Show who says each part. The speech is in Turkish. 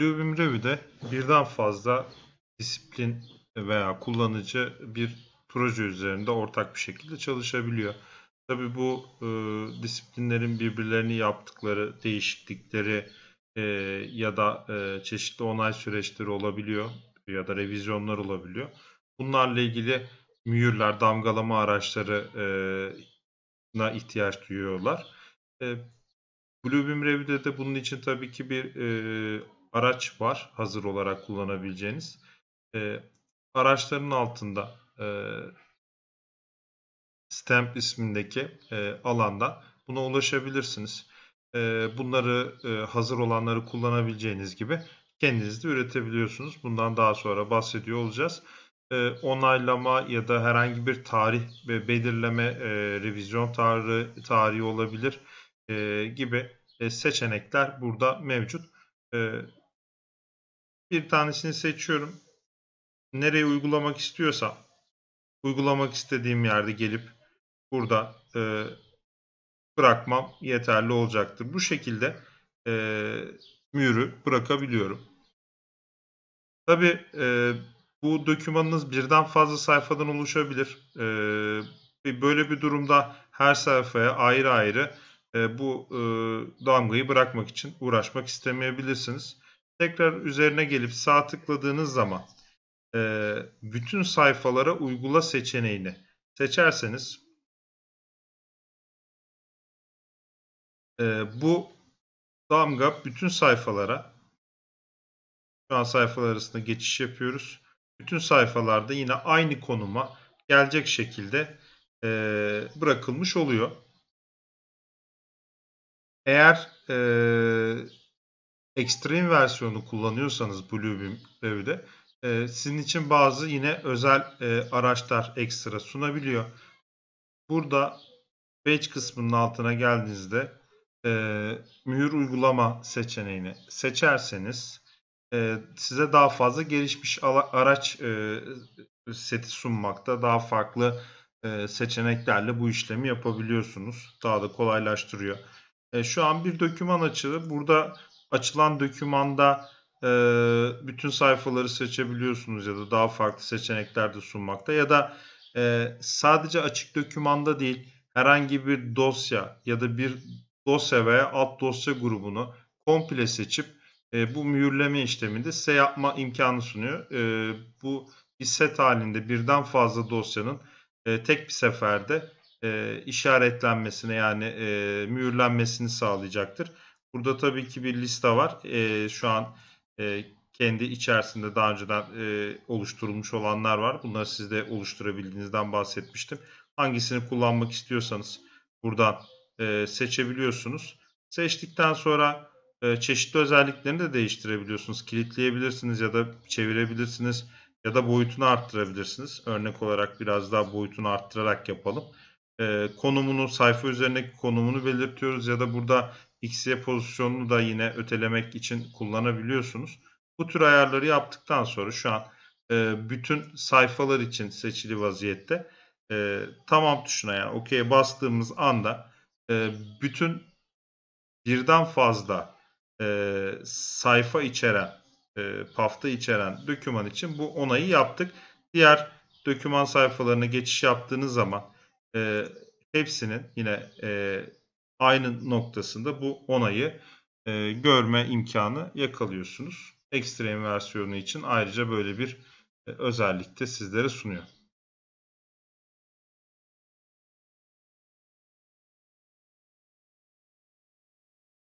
Speaker 1: Bluebeam Review'de birden fazla disiplin veya kullanıcı bir proje üzerinde ortak bir şekilde çalışabiliyor. Tabii bu e, disiplinlerin birbirlerini yaptıkları değişiklikleri e, ya da e, çeşitli onay süreçleri olabiliyor ya da revizyonlar olabiliyor. Bunlarla ilgili mühürler, damgalama araçları e, ihtiyaç duyuyorlar. E, Bluebeam Review'de de bunun için tabii ki bir e, araç var hazır olarak kullanabileceğiniz. E, araçların altında e, Stamp ismindeki e, alanda buna ulaşabilirsiniz. E, bunları e, hazır olanları kullanabileceğiniz gibi kendiniz de üretebiliyorsunuz. Bundan daha sonra bahsediyor olacağız. E, onaylama ya da herhangi bir tarih ve belirleme, e, revizyon tarihi, tarihi olabilir e, gibi e, seçenekler burada mevcut. E, bir tanesini seçiyorum. Nereye uygulamak istiyorsam uygulamak istediğim yerde gelip burada e, bırakmam yeterli olacaktır. Bu şekilde e, mühürü bırakabiliyorum. Tabi e, bu dokümanınız birden fazla sayfadan oluşabilir. E, böyle bir durumda her sayfaya ayrı ayrı e, bu e, damgayı bırakmak için uğraşmak istemeyebilirsiniz. Tekrar üzerine gelip sağ tıkladığınız zaman e, bütün sayfalara uygula seçeneğini seçerseniz e, bu damga bütün sayfalara şu an sayfalar arasında geçiş yapıyoruz. Bütün sayfalarda yine aynı konuma gelecek şekilde e, bırakılmış oluyor. Eğer e, Extreme versiyonu kullanıyorsanız Bluebeam e, sizin için bazı yine özel e, araçlar ekstra sunabiliyor. Burada Page kısmının altına geldiğinizde e, mühür uygulama seçeneğini seçerseniz e, size daha fazla gelişmiş araç e, seti sunmakta. Daha farklı e, seçeneklerle bu işlemi yapabiliyorsunuz. Daha da kolaylaştırıyor. E, şu an bir doküman açılı. Burada açılan dokümanda e, bütün sayfaları seçebiliyorsunuz ya da daha farklı seçenekler de sunmakta. Ya da e, sadece açık dokümanda değil herhangi bir dosya ya da bir dosya veya alt dosya grubunu komple seçip e, bu mühürleme işleminde size yapma imkanı sunuyor. E, bu bir set halinde birden fazla dosyanın e, tek bir seferde e, işaretlenmesine yani e, mühürlenmesini sağlayacaktır. Burada tabii ki bir liste var. E, şu an e, kendi içerisinde daha önceden e, oluşturulmuş olanlar var. Bunları siz de oluşturabildiğinizden bahsetmiştim. Hangisini kullanmak istiyorsanız buradan e, seçebiliyorsunuz. Seçtikten sonra e, çeşitli özelliklerini de değiştirebiliyorsunuz. Kilitleyebilirsiniz ya da çevirebilirsiniz ya da boyutunu arttırabilirsiniz. Örnek olarak biraz daha boyutunu arttırarak yapalım. E, konumunu, sayfa üzerindeki konumunu belirtiyoruz ya da burada XY pozisyonunu da yine ötelemek için kullanabiliyorsunuz. Bu tür ayarları yaptıktan sonra şu an e, bütün sayfalar için seçili vaziyette e, tamam tuşuna yani OK'ye bastığımız anda e, bütün birden fazla e, sayfa içeren, e, pafta içeren doküman için bu onayı yaptık. Diğer doküman sayfalarına geçiş yaptığınız zaman e, hepsinin yine e, aynı noktasında bu onayı e, görme imkanı yakalıyorsunuz. Extreme versiyonu için ayrıca böyle bir e, özellik de sizlere sunuyor.